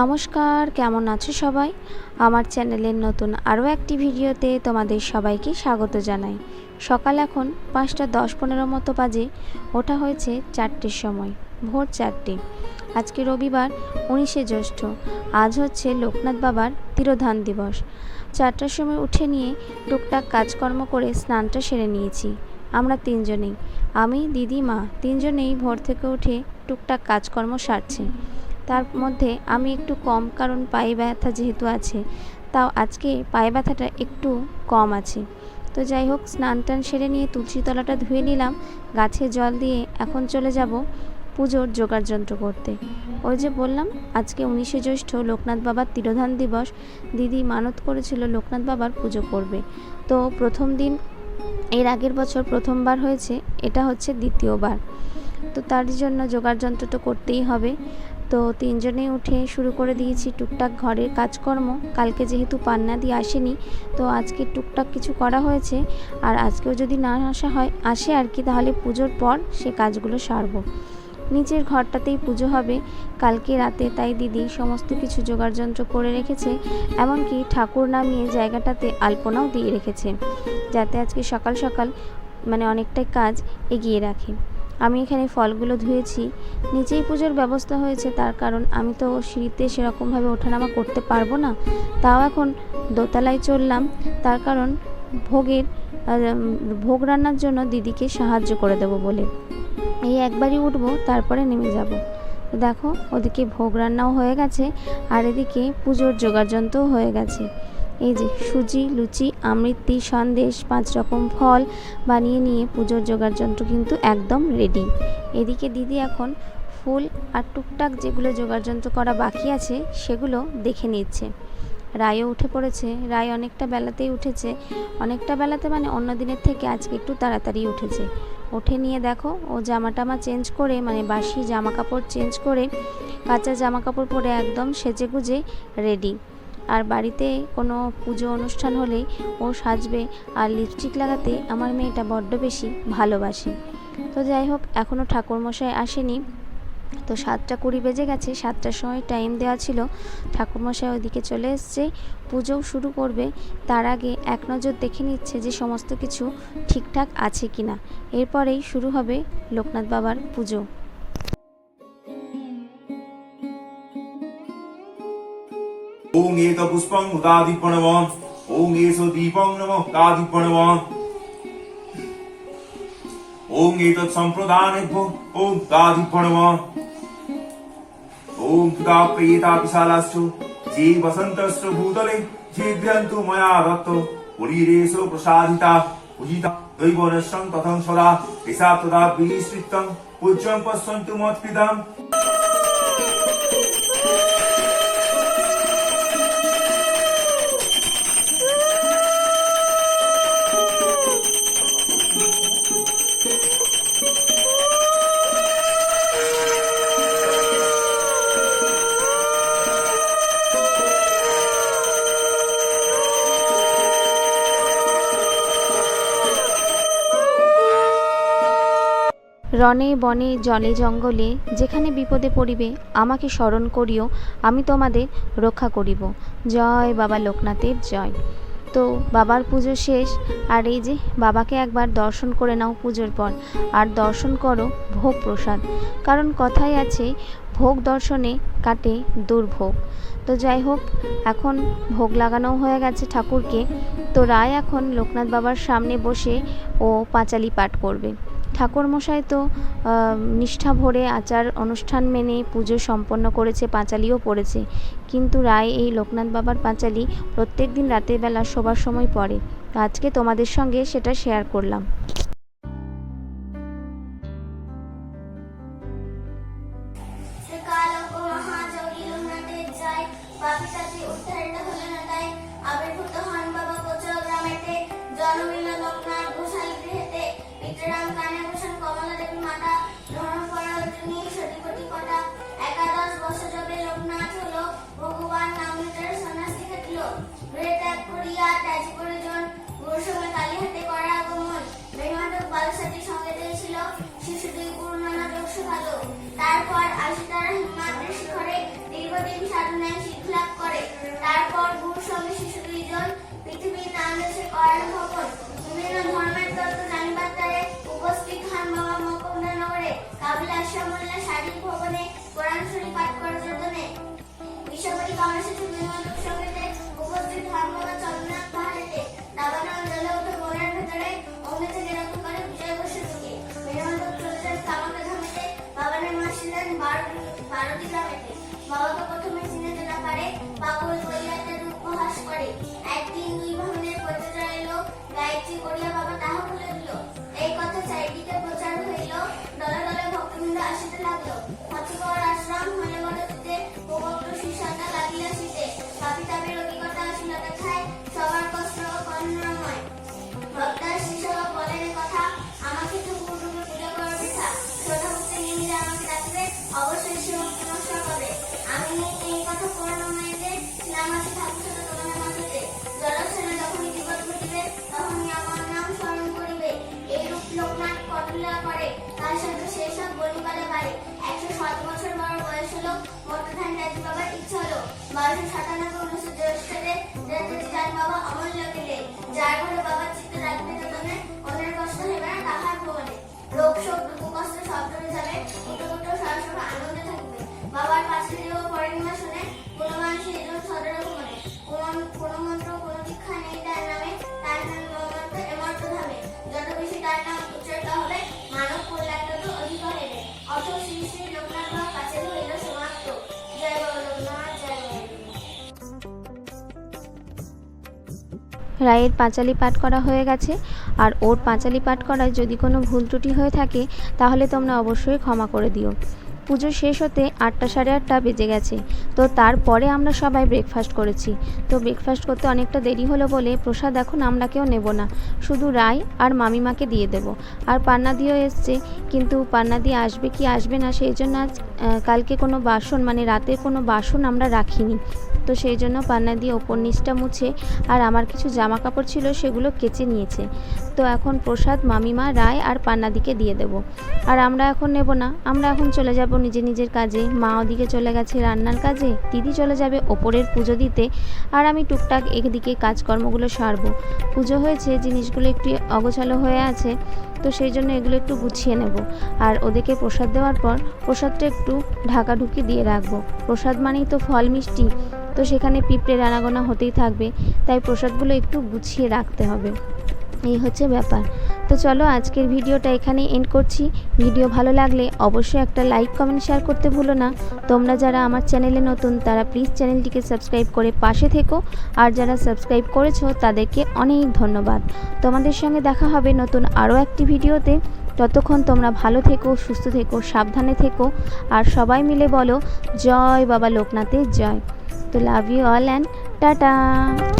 নমস্কার, কেমন আছো সবাই? আমার চ্যানেলের নতুন আরও একটি ভিডিওতে তোমাদের সবাইকে স্বাগত জানাই। সকাল এখন পাঁচটা দশ পনেরো মতো বাজে, ওঠা হয়েছে চারটের সময়, ভোর চারটে। আজকে রবিবার, উনিশে জ্যৈষ্ঠ, আজ হচ্ছে লোকনাথ বাবার তিরোধান দিবস। চারটার সময় উঠে নিয়ে টুকটাক কাজকর্ম করে স্নানটা সেরে নিয়েছি, আমরা তিনজনেই। আমি, দিদি, মা, তিনজনেই ভোর থেকে উঠে টুকটাক কাজকর্ম সারছি। তার মধ্যে আমি একটু কম, কারণ পায়ে ব্যথা যেহেতু আছে, তাও আজকে পায়ে ব্যথাটা একটু কম আছে। তো যাই হোক, স্নান টান সেরে নিয়ে তুলসী তলাটা ধুয়ে নিলাম, গাছে জল দিয়ে এখন চলে যাব পুজোর জোগাড় যন্ত্র করতে। ওই যে বললাম, আজকে উনিশে জ্যৈষ্ঠ লোকনাথ বাবার তিরোধান দিবস। দিদি মানত করেছিল লোকনাথ বাবার পুজো করবে। তো প্রথম দিন, এর আগের বছর প্রথমবার হয়েছে, এটা হচ্ছে দ্বিতীয়বার। তো তার জন্য জোগাড় যন্ত্র তো করতেই হবে। তো তিনজনে উঠে শুরু করে দিয়েছি টুকটাক ঘরের কাজকর্ম। কালকে যেহেতু পান্না দিয়ে আসেনি, তো আজকে টুকটাক কিছু করা হয়েছে। আর আজকেও যদি না আসা হয়, আসে আর কি, তাহলে পুজোর পর সে কাজগুলো সারবো। নিচের ঘরটাতেই পুজো হবে। কালকে রাতে তাই দিদি সমস্ত কিছু যন্ত্র করে রেখেছে, এমনকি ঠাকুর নামিয়ে জায়গাটাতে আলপনাও দিয়ে রেখেছে, যাতে আজকে সকাল সকাল মানে অনেকটাই কাজ এগিয়ে রাখে। আমি এখানে ফলগুলো ধুয়েছি। নিচেই পুজোর ব্যবস্থা হয়েছে, তার কারণ আমি তো সিঁড়িতে সেরকমভাবে ওঠানামা করতে পারব না। তাও এখন দোতলায় চললাম, তার কারণ ভোগের ভোগ রান্নার জন্য দিদিকে সাহায্য করে দেবো বলে। এই একবারই উঠবো, তারপরে নেমে যাব। দেখো, ওদিকে ভোগ রান্নাও হয়ে গেছে, আর এদিকে পুজোর যোগাযন্ত্রও হয়ে গেছে। এই যে সুজি, লুচি, আমৃতি সন্দেশ পাঁচ রকম ফল বানিয়ে নিয়ে পুজোর জোগাড় যন্ত্র কিন্তু একদম রেডি এদিকে দিদি এখন ফুল আর টুকটাক যেগুলো জোগাড় যন্ত্র করা বাকি আছে, সেগুলো দেখে নিচ্ছে। রায়ও উঠে পড়েছে। রায় অনেকটা বেলাতেই উঠেছে। অনেকটা বেলাতে মানে অন্য দিনের থেকে আজকে একটু তাড়াতাড়ি উঠেছে। উঠে নিয়ে দেখো, ও জামা টামা চেঞ্জ করে মানে বাসি জামা কাপড় চেঞ্জ করে, কাঁচা জামা কাপড় পরে একদম সেজে গুজে রেডি আর বাড়িতে কোনো পুজো অনুষ্ঠান হলেই ও সাজবে আর লিপস্টিক লাগাতে আমার মেয়েটা বড্ড বেশি ভালোবাসে। তো যাই হোক এখনও ঠাকুরমশাই আসেনি। তো সাতটা কুড়ি বেজে গেছে, সাতটার সময় টাইম দেওয়া ছিল। ঠাকুরমশাই ওইদিকে চলে এসছে পুজোও শুরু করবে। তার আগে এক নজর দেখে নিচ্ছে যে সমস্ত কিছু ঠিকঠাক আছে কি না এরপরেই শুরু হবে লোকনাথ বাবার পুজো। ॐ एत पुष्पं हुताधिपणवान् ॐ एष दीपं नमः हुताधिपणवान् ॐ एतत् सम्प्रदानेभ्यो ॐ हुताधिपणवान् ॐ हुता प्रियता विशालाश्च जे वसन्तश्च भूतले जे गृहन्तु मया दत्त पुरीरेश प्रसादिता पूजिता दैवनश्यं तथं सदा एषा तदा विनिश्चितं पूज्यं पश्यन्तु मत्पिताम् রনে বনে জলে জঙ্গলে যেখানে বিপদে পড়িবে, আমাকে স্মরণ করিও, আমি তোমাদের রক্ষা করিব। জয় বাবা লোকনাথের জয়। তো বাবার পুজো শেষ, আর এই যে বাবাকে একবার দর্শন করে নাও পুজোর পর, আর দর্শন করো ভোগ প্রসাদ। কারণ কথাই আছে, ভোগ দর্শনে কাটে দুর্ভোগ। তো যাই হোক, এখন ভোগ লাগানো হয়ে গেছে ঠাকুরকে। তো রায় এখন লোকনাথ বাবার সামনে বসে ও পাঁচালি পাঠ করবে। ঠাকুরমশাই তো নিষ্ঠা ভরে আচার অনুষ্ঠান মেনে পুজো সম্পন্ন করেছে, পাঁচালিও পড়েছে। কিন্তু রায়, এই লোকনাথ বাবার পাঁচালি প্রত্যেক দিন রাতের বেলা শোবার সময় পড়ে। আজকে তোমাদের সঙ্গে সেটা শেয়ার করলাম। শ্রীকালক ভগবান নামিতার সন্ন্যাসী থাকল। গৃহে ত্যাগ করিয়া ত্যাজ পরিজন গুরু সময় কালীহাতে করা আগমন। বেমাদক বালসাটি সঙ্গে দিয়েছিল। শিশুটি গুরু নানা যোগ্য ভালো তারপর আসি তারা হিমাগ্রের শিখরে দীর্ঘদিন সাধনায় শিক্ষলাভ করে। তারপর গুরু সঙ্গে শিশু দুইজন পৃথিবীর নাম দেশে করার ভবন। বিভিন্ন ধর্মের তত্ত্ব জানিবার তারে উপস্থিত খান বাবা মকমদানগরে কাবিলাস শারীরিক ভবনে কোরআন শরীফ পাঠ করার জন্য বিশ্বপতি কংগ্রেসের সুবিধান্ত সঙ্গেতে উপস্থিত বাবা চন্দ্রনাথ পাহাড়েতে দাবানা অঞ্চলে উঠে বনের ভেতরে অগ্নি থেকে করে বিজয় বসে থেকে মেরমন্ত চলে যান কামাকা ধামেতে বাবানের মা ছিলেন বারোটি গ্রামেতে। বাবাকে প্রথমে চিনে না পারে করিয়া তার উপহাস করে। একদিন দুই ভাবনের পরিচয় এলো, গায়ত্রী করিয়া বাবা তাহা বলে দিল, এই কথা চারিদিকে প্রচার হইল। দলে দলে ভক্তবৃন্দ আসিতে লাগল। মতিকর আশ্রম হলে সব পারে একশো সাত বছর বড় বয়স হলো। মোটর ধান বাবার ইচ্ছা হলো। বারোশো সাতানব্বই উনিশশো জ্যৈষ্ঠে রায়ের পাঁচালি পাঠ করা হয়ে গেছে। আর ওর পাঁচালি পাঠ করায় যদি কোনো ভুল ত্রুটি হয়ে থাকে, তাহলে তোমরা অবশ্যই ক্ষমা করে দিও। পুজো শেষ হতে আটটা সাড়ে আটটা বেজে গেছে। তো তারপরে আমরা সবাই ব্রেকফাস্ট করেছি। তো ব্রেকফাস্ট করতে অনেকটা দেরি হলো বলে, প্রসাদ এখন আমরা কেউ নেব না। শুধু রায় আর মামিমাকে দিয়ে দেব। আর পান্নাদিও এসছে, কিন্তু পান্নাদি আসবে কি আসবে না, সেই জন্য আজ কালকে কোনো বাসন মানে রাতে কোনো বাসন আমরা রাখিনি। তো সেই জন্য পান্না দিয়ে ওপর নিচটা মুছে আর আমার কিছু জামা কাপড় ছিল সেগুলো কেচে নিয়েছে। তো এখন প্রসাদ, মামিমা, রায় আর পান্নাদিকে দিয়ে দেব। আর আমরা এখন নেব না। আমরা এখন চলে যাব নিজে নিজের কাজে। মা ওদিকে চলে গেছে রান্নার কাজে। দিদি চলে যাবে ওপরের পুজো দিতে। আর আমি টুকটাক এদিকে কাজকর্মগুলো সারবো। পুজো হয়েছে, জিনিসগুলো একটু অগোছালো হয়ে আছে। তো সেই জন্য এগুলো একটু গুছিয়ে নেব। আর ওদেরকে প্রসাদ দেওয়ার পর প্রসাদটা একটু ঢাকাঢুকি দিয়ে রাখব। প্রসাদ মানেই তো ফল মিষ্টি। তো সেখানে পিঁপড়ে রানাগোনা হতেই থাকবে, তাই প্রসাদগুলো একটু গুছিয়ে রাখতে হবে। এই হচ্ছে ব্যাপার। তো চলো আজকের ভিডিওটা এখানে এন্ড করছি। ভিডিও ভালো লাগলে অবশ্যই একটা লাইক কমেন্ট শেয়ার করতে ভুলো না। তোমরা যারা আমার চ্যানেলে নতুন, তারা প্লিজ চ্যানেলটিকে সাবস্ক্রাইব করে পাশে থেকো। আর যারা সাবস্ক্রাইব করেছ, তাদেরকে অনেক ধন্যবাদ। তোমাদের সঙ্গে দেখা হবে নতুন আরও একটি ভিডিওতে। ততক্ষণ তোমরা ভালো থেকো, সুস্থ থেকো, সাবধানে থেকো। আর সবাই মিলে বলো, জয় বাবা লোকনাথের জয়। To love you all and ta-ta.